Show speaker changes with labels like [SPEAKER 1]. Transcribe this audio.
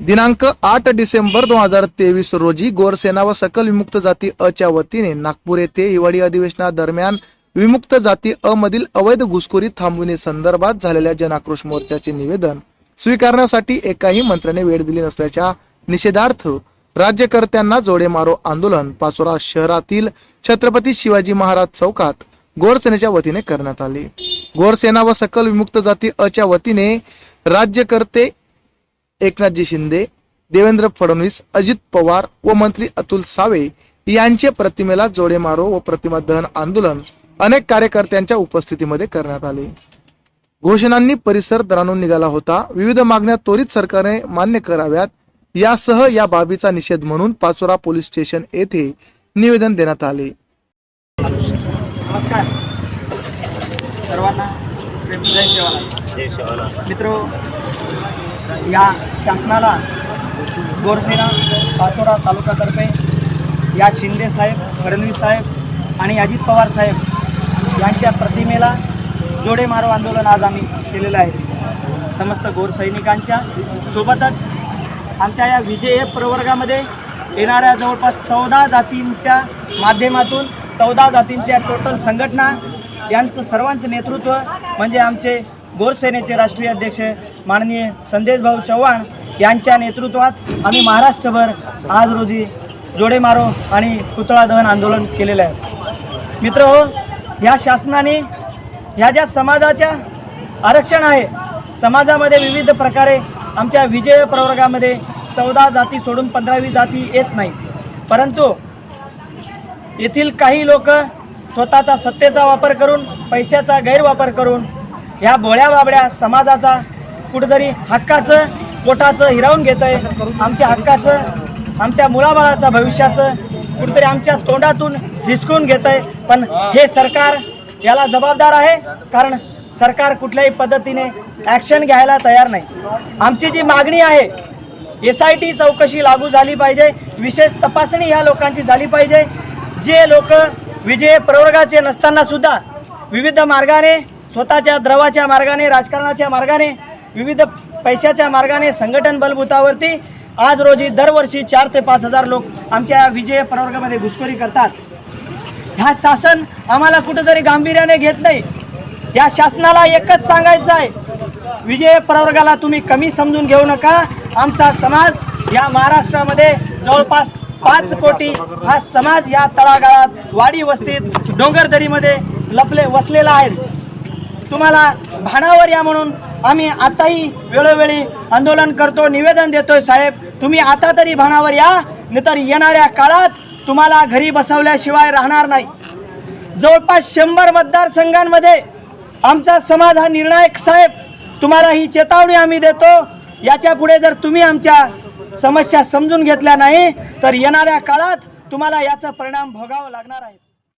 [SPEAKER 1] दिनांक आठ डिसेंबर दोन हजार तेवीस रोजी गोरसेना व सकल विमुक्त जाती अच्या वतीने नागपूर येथे हिवाळी अधिवेशनादरम्यान विमुक्त जाती अ मधील अवैध घुसखोरी थांबविण्यासंदर्भात झालेल्या जनाक्रोश मोर्चाचे निवेदन स्वीकारण्यासाठी एकाही मंत्र्याने वेळ दिली नसल्याच्या निषेधार्थ राज्यकर्त्यांना जोडे मारो आंदोलन पाचोरा शहरातील छत्रपती शिवाजी महाराज चौकात गोरसेनेच्या वतीने करण्यात आले. गोरसेना व सकल विमुक्त जाती अच्या वतीने राज्यकर्ते एकनाथजी शिंदे देवेंद्र फडणवीस अजित पवार व मंत्री अतुल सावे यांचे प्रतिमेला जोडे मारो व प्रतिमा दहन आंदोलन अनेक कार्यकर्त्यांच्या उपस्थितीमध्ये करण्यात आले. घोषणांनी परिसर दरानून निघाला होता. विविध मागण्या त्वरित सरकारने मान्य कराव्यात. यासह या बाबीचा निषेध म्हणून पाचोरा पोलीस स्टेशन येथे निवेदन देण्यात आले.
[SPEAKER 2] नमस्कार. सर्वांना प्रेम जय सेवाला मित्रो या शासनाला गोरसेना पाचोरा तालुक्यातर्फे या शिंदे साहेब फडणवीस साहेब आणि अजित पवार साहेब यांच्या प्रतिमेला जोडे मारो आंदोलन आज आम्ही केलेलं आहे. समस्त गोर सैनिकांच्या सोबतच आमच्या या विजय प्रवर्गामध्ये येणाऱ्या जवळपास चौदा जातींच्या माध्यमातून चौदा जातींच्या टोटल संघटना यांचं सर्वांचं नेतृत्व म्हणजे आमचे गोरसेनेचे राष्ट्रीय अध्यक्ष माननीय संदेशभाऊ चव्हाण यांच्या नेतृत्वात आम्ही महाराष्ट्रभर आज रोजी जोडेमारो आणि पुतळा दहन आंदोलन केलेलं आहे. मित्र हो ह्या शासनाने ह्या ज्या समाजाच्या आरक्षण आहे समाजामध्ये विविध प्रकारे आमच्या विजय प्रवर्गामध्ये चौदा जाती सोडून पंधरावी जाती येत नाही. परंतु येथील काही लोक स्वतःचा सत्तेचा वापर करून पैशाचा गैरवापर करून ह्या भोळ्या बाबड्या समाजाचा कुठंतरी हक्काचं पोटाचं हिरावून घेत आहे आमच्या हक्काचं आमच्या मुलाबाळाचं भविष्याचं कुठंतरी आमच्या तोंडातून हिसकून घेत आहे पण हे सरकार याला जबाबदार आहे कारण सरकार कुठल्याही पद्धतीने ॲक्शन घ्यायला तयार नाही. आमची जी मागणी आहे एस आय टी चौकशी लागू झाली पाहिजे विशेष तपासणी ह्या लोकांची झाली पाहिजे. जे लोक विजय प्रवर्गाचे नसताना सुद्धा विविध मार्गाने स्वतःच्या द्रवाच्या मार्गाने राजकारणाच्या मार्गाने विविध पैशाच्या मार्गाने संघटन बलभूतावरती आज रोजी दरवर्षी चार ते पाच हजार लोक आमच्या विजय प्रवर्गामध्ये घुसखोरी करतात. ह्या शासन आम्हाला कुठेतरी गांभीर्याने घेत नाही. या शासनाला एकच सांगायचं आहे. विजय प्रवर्गाला तुम्ही कमी समजून घेऊ नका. आमचा समाज या महाराष्ट्रामध्ये जवळपास पाच कोटी हा समाज या तळागाळात वाडी वस्तीत डोंगरदरीमध्ये लपले वसलेला आहे. तुम्हाला भानावर या म्हणून आम्ही आताही वेळोवेळी आंदोलन करतो निवेदन देतोय साहेब. तुम्ही आता तरी भानावर या नाहीतर येणाऱ्या काळात तुम्हाला घरी बसवल्याशिवाय राहणार नाही. जवळपास शंभर मतदारसंघांमध्ये आमचा समाज हा निर्णायक साहेब तुम्हाला ही चेतावणी आम्ही देतो. याच्यापुढे जर तुम्ही आमच्या समस्या समजून घेतल्या नाही तर येणाऱ्या काळात तुम्हाला याचा परिणाम भोगावा लागणार आहे.